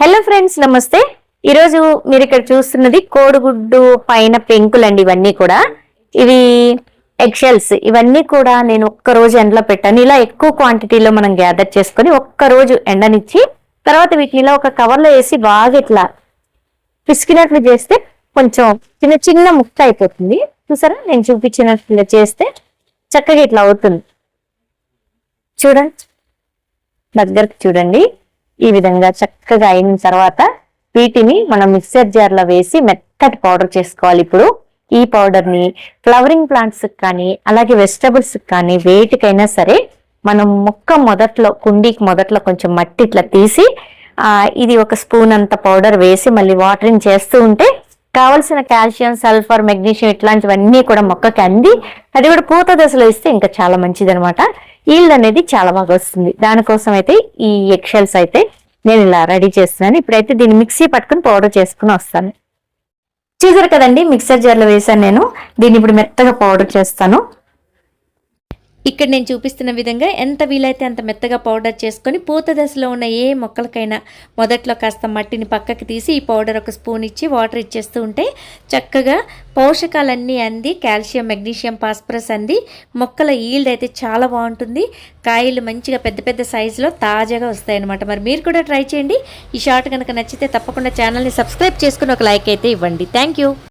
Hello friends నమస్తే. ఈరోజు మీరు ఇక్కడ చూస్తున్నది కోడిగుడ్డు పైన పెంకులండి ఇవన్నీ కూడా. ఇవి ఎగ్షెల్స్. ఇవన్నీ కూడా నేను ఒక్క రోజు ఎండలో పెట్టాను. ఇలా ఎక్కువ క్వాంటిటీలో మనం గ్యాదర్ చేసుకొని ఒక్క రోజు ఎండనిచ్చి తర్వాత వీటిని ఇలా ఒక కవర్లో వేసి బాగా ఇట్లా పిసికినట్లు చేస్తే కొంచెం చిన్న చిన్న ముక్క అయిపోతుంది. చూసారా? నేను చూపించినట్లు ఇలా చేస్తే చక్కగా ఇట్లా అవుతుంది. చూడండి. దగ్గరకు చూడండి. ఈ విధంగా చక్కగా అయిన తర్వాత వీటిని మనం మిక్సర్ జార్లో వేసి మెత్తటి పౌడర్ చేసుకోవాలి. ఇప్పుడు ఈ పౌడర్ని ఫ్లవరింగ్ ప్లాంట్స్ కానీ అలాగే వెజిటబుల్స్ కానీ వేటికైనా సరే మనం మొక్క మొదట్లో కుండీకి మొదట్లో కొంచెం మట్టి ఇట్లా తీసి ఇది ఒక స్పూన్ అంత పౌడర్ వేసి మళ్ళీ వాటరింగ్ చేస్తూ ఉంటే కావలసిన కాల్షియం సల్ఫర్ మెగ్నీషియం ఇట్లాంటివన్నీ కూడా మొక్కకి అంది. అది కూడా పూత దశలో ఇస్తే ఇంకా చాలా మంచిది అనమాట ఈల్డ్ అనేది చాలా బాగా వస్తుంది. దానికోసం అయితే ఈ ఎక్షల్స్ అయితే నేను ఇలా రెడీ చేస్తున్నాను. ఇప్పుడైతే దీన్ని మిక్సీ పట్టుకుని పౌడర్ చేసుకుని వస్తాను. చూసారు కదండి మిక్సర్ జార్లో వేసాను నేను. దీన్ని ఇప్పుడు మెత్తగా పౌడర్ చేస్తాను. ఇక్కడ నేను చూపిస్తున్న విధంగా ఎంత వీలైతే అంత మెత్తగా పౌడర్ చేసుకొని పూత దశలో ఉన్న ఏ మొక్కలకైనా మొదట్లో కాస్త మట్టిని పక్కకి తీసి ఈ పౌడర్ ఒక స్పూన్ ఇచ్చి వాటర్ ఇచ్చేస్తూ ఉంటే చక్కగా పోషకాలన్నీ అంది కాల్షియం మెగ్నీషియం ఫాస్ఫరస్ అంది. మొక్కల ఈల్డ్ అయితే చాలా బాగుంటుంది. కాయలు మంచిగా పెద్ద పెద్ద సైజులో తాజాగా వస్తాయన్నమాట. మరి మీరు కూడా ట్రై చేయండి. ఈ షార్ట్ కనుక నచ్చితే తప్పకుండా ఛానల్ని సబ్స్క్రైబ్ చేసుకుని ఒక లైక్ అయితే ఇవ్వండి. Thank you